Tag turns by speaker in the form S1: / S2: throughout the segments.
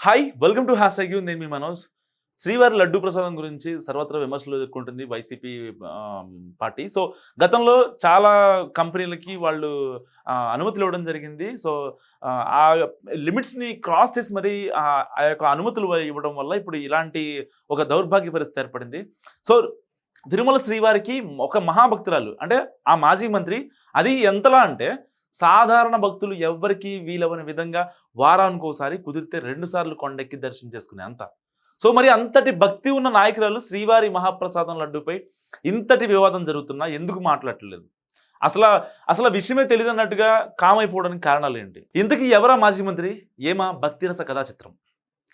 S1: Hi welcome to hashtag నేను మీ మనోజ్. శ్రీవారి లడ్డు ప్రసాదం గురించి సర్వత్రా విమర్శలు ఎదుర్కొంటుంది వైసీపీ పార్టీ. సో గతంలో చాలా కంపెనీలకి వాళ్ళు అనుమతులు ఇవ్వడం జరిగింది. సో ఆ, లిమిట్స్ని క్రాస్ చేసి మరి ఆ ఆ యొక్క అనుమతులు ఇవ్వడం వల్ల ఇప్పుడు ఇలాంటి ఒక దౌర్భాగ్య పరిస్థితి ఏర్పడింది. సో తిరుమల శ్రీవారికి ఒక మహాభక్తురాలు అంటే ఆ మాజీ మంత్రి అది ఎంతలా అంటే సాధారణ భక్తులు ఎవ్వరికీ వీలవని విధంగా వారానికి ఒకసారి కుదిరితే రెండుసార్లు కొండెక్కి దర్శనం చేసుకునే అంత. సో మరి అంతటి భక్తి ఉన్న నాయకురాలు శ్రీవారి మహాప్రసాదం లడ్డుపై ఇంతటి వివాదం జరుగుతున్నా ఎందుకు మాట్లాడట్లేదు? అసలు అసలు విషయమే తెలియదు అన్నట్టుగా కామైపోవడానికి కారణాలు ఏంటి? ఇంతకీ ఎవరా మాజీ మంత్రి? ఏమా భక్తిరస కథా చిత్రం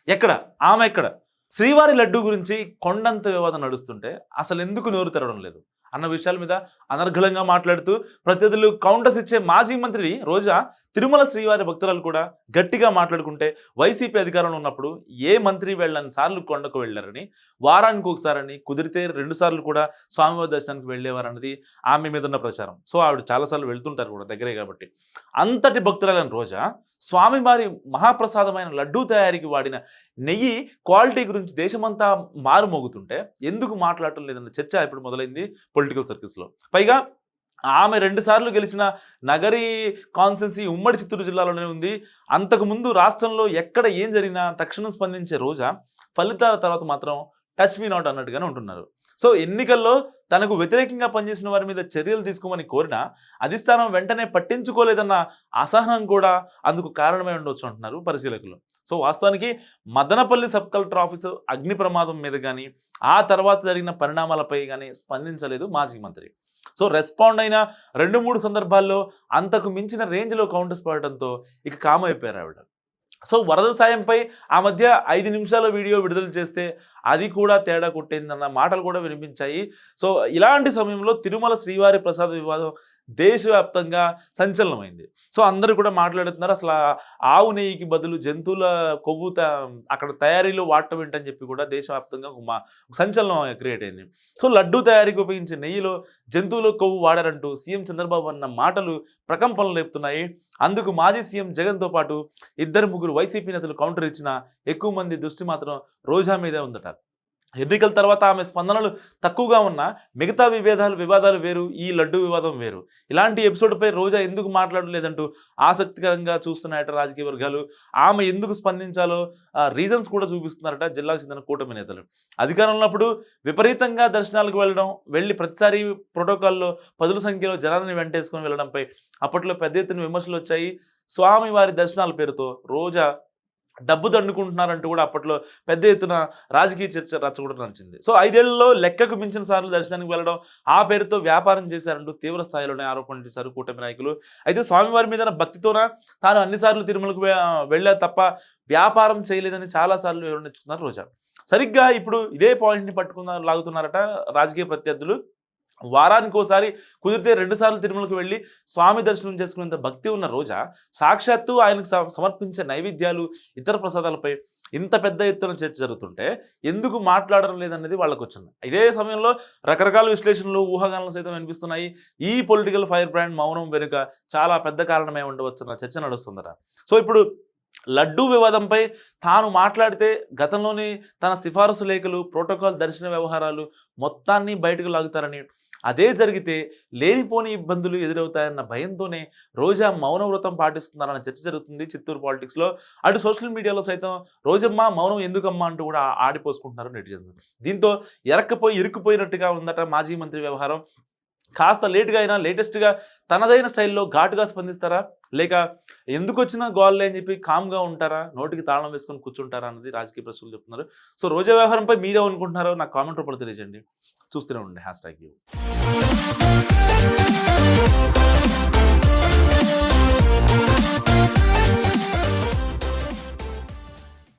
S1: ఎక్కడ? ఆమె ఎక్కడ? శ్రీవారి లడ్డు గురించి కొండంత వివాదం నడుస్తుంటే అసలు ఎందుకు నోరు తెరవడం లేదు? అన్న విషయాల మీద అనర్ఘలంగా మాట్లాడుతూ ప్రత్యర్థులు కౌంటర్స్ ఇచ్చే మాజీ మంత్రి రోజా తిరుమల శ్రీవారి భక్తురాలు కూడా గట్టిగా మాట్లాడుకుంటే వైసీపీ అధికారంలో ఉన్నప్పుడు ఏ మంత్రి వెళ్ళని సార్లు కొండకు వెళ్ళారని వారానికి ఒకసారని కుదిరితే రెండు సార్లు కూడా స్వామివారి దర్శనానికి వెళ్ళేవారన్నది ఆమె మీద ఉన్న ప్రచారం. సో ఆవిడ చాలాసార్లు వెళ్తుంటారు కూడా దగ్గరే కాబట్టి. అంతటి భక్తురాలని రోజా స్వామివారి మహాప్రసాదమైన లడ్డూ తయారీకి వాడిన నెయ్యి క్వాలిటీ గురించి దేశమంతా మారుమోగుతుంటే ఎందుకు మాట్లాడటం లేదన్న చర్చ ఇప్పుడు మొదలైంది. పొలిటికల్ సర్కిల్స్లో పైగా ఆమె రెండుసార్లు గెలిచిన నగరి కాన్సెన్సీ ఉమ్మడి చిత్తూరు జిల్లాలోనే ఉంది. అంతకుముందు రాష్ట్రంలో ఎక్కడ ఏం జరిగినా తక్షణం స్పందించే రోజా ఫలితాల తర్వాత మాత్రం టచ్ మీ నాట్ అన్నట్టుగానే ఉంటున్నారు. సో ఎన్నికల్లో తనకు వ్యతిరేకంగా పనిచేసిన వారి మీద చర్యలు తీసుకోమని కోరినా అధిష్టానం వెంటనే పట్టించుకోలేదన్న అసహనం కూడా అందుకు కారణమై ఉండొచ్చు అంటున్నారు పరిశీలకులు. సో వాస్తవానికి మదనపల్లి సబ్ కలెక్టర్ ఆఫీసు అగ్ని ప్రమాదం మీద కానీ ఆ తర్వాత జరిగిన పరిణామాలపై కానీ స్పందించలేదు మాజీ మంత్రి. సో రెస్పాండ్ అయిన రెండు మూడు సందర్భాల్లో అంతకు మించిన రేంజ్లో కౌంటర్స్ పడటంతో ఇక కామైపోయారు ఆవిడ. సో వరద సాయంపై ఆ మధ్య ఐదు నిమిషాల వీడియో విడుదల చేస్తే అది కూడా తేడా కొట్టిందన్న మాటలు కూడా వినిపించాయి. సో ఇలాంటి సమయంలో తిరుమల శ్రీవారి ప్రసాద వివాదం దేశవ్యాప్తంగా సంచలనమైంది. సో అందరూ కూడా మాట్లాడుతున్నారు అసలు ఆవు నెయ్యికి బదులు జంతువుల కొవ్వు త- అక్కడ తయారీలో వాడటం ఏంటని చెప్పి కూడా దేశవ్యాప్తంగా ఒక మా ఒక సంచలనం క్రియేట్ అయింది. సో లడ్డు తయారీకి ఉపయోగించే నెయ్యిలో జంతువుల కొవ్వు వాడారంటూ సీఎం చంద్రబాబు అన్న మాటలు ప్రకంపనలు లేపుతున్నాయి. అందుకు మాజీ సీఎం జగన్తో పాటు ఇద్దరు ముగ్గురు వైసీపీ నేతలు కౌంటర్ ఇచ్చిన ఎక్కువ మంది దృష్టి మాత్రం రోజా మీదే ఉందట. ఎన్నికల తర్వాత ఆమె స్పందనలు తక్కువగా ఉన్నా మిగతా విభేదాలు వివాదాలు వేరు ఈ లడ్డు వివాదం వేరు. ఇలాంటి ఎపిసోడ్పై రోజా ఎందుకు మాట్లాడలేదంటూ ఆసక్తికరంగా చూస్తున్నాయట రాజకీయ వర్గాలు ఆమె ఎందుకు స్పందించాలో రీజన్స్ కూడా చూపిస్తున్నారట జిల్లాకు చెందిన కూటమి నేతలు. అధికారంలో ఉన్నప్పుడు విపరీతంగా దర్శనాలకు వెళ్ళడం వెళ్ళి ప్రతిసారి ప్రోటోకాల్లో పదుల సంఖ్యలో జనాన్ని వెంటేసుకొని వెళ్ళడంపై అప్పట్లో పెద్ద ఎత్తున విమర్శలు వచ్చాయి. స్వామి వారి దర్శనాల పేరుతో రోజా డబ్బు దండుకుంటున్నారంటూ కూడా అప్పట్లో పెద్ద ఎత్తున రాజకీయ చర్చ రచ్చగొట్టడం నడిచింది. సో ఐదేళ్ళలో లెక్కకు మించిన సార్లు దర్శనానికి వెళ్ళడం ఆ పేరుతో వ్యాపారం చేశారంటూ తీవ్ర స్థాయిలోనే ఆరోపణలు చేశారు కూటమి నాయకులు. అయితే స్వామివారి మీద భక్తితోన తాను అన్నిసార్లు తిరుమలకు వెళ్ళా తప్ప వ్యాపారం చేయలేదని చాలాసార్లు నేర్చుకున్నారు రోజా. సరిగ్గా ఇప్పుడు ఇదే పాయింట్ని పట్టుకున్న లాగుతున్నారట రాజకీయ ప్రత్యర్థులు. వారానికి ఒకసారి కుదిరితే రెండుసార్లు తిరుమలకు వెళ్ళి స్వామి దర్శనం చేసుకునేంత భక్తి ఉన్న రోజా? సాక్షాత్తు ఆయనకు సమర్పించే నైవేద్యాలు ఇతర ప్రసాదాలపై ఇంత పెద్ద ఎత్తున చర్చ జరుగుతుంటే ఎందుకు మాట్లాడడం లేదనేది వాళ్ళకు వచ్చింది ఇదే సమయంలో రకరకాల విశ్లేషణలు ఊహాగానాలు సైతం వినిపిస్తున్నాయి. ఈ పొలిటికల్ ఫైర్ బ్రాండ్ మౌనం వెనుక చాలా పెద్ద కారణమే ఉండవచ్చన్న చర్చ నడుస్తుందట. సో ఇప్పుడు లడ్డూ వివాదంపై తాను మాట్లాడితే గతంలోని తన సిఫారసు లేఖలు ప్రోటోకాల్ దర్శన వ్యవహారాలు మొత్తాన్ని బయటకు లాగుతారని అదే జరిగితే లేనిపోని ఇబ్బందులు ఎదురవుతాయన్న భయంతోనే రోజా మౌన వ్రతం పాటిస్తున్నారన్న చర్చ జరుగుతుంది చిత్తూరు పాలిటిక్స్లో. అటు సోషల్ మీడియాలో సైతం రోజమ్మ మౌనం ఎందుకమ్మా అంటూ కూడా ఆడిపోసుకుంటున్నారు నెటిజన్స్. దీంతో ఎరక్కపోయి ఇరుక్కుపోయినట్టుగా ఉందట మాజీ మంత్రి వ్యవహారం. కాస్త లేటుగా అయినా లేటెస్ట్గా తనదైన స్టైల్లో ఘాటుగా స్పందిస్తారా? లేక ఎందుకు వచ్చిన గోల్లే అని చెప్పి కామ్గా ఉంటారా? నోటికి తాళం వేసుకొని కూర్చుంటారా అన్నది రాజకీయ ప్రశ్నలు చెప్తున్నారు. సో రోజా వ్యవహారంపై మీరే అనుకుంటున్నారో నాకు కామెంట్ రూపంలో తెలియజేయండి. చూస్తూనే ఉండండి. Hashtag U.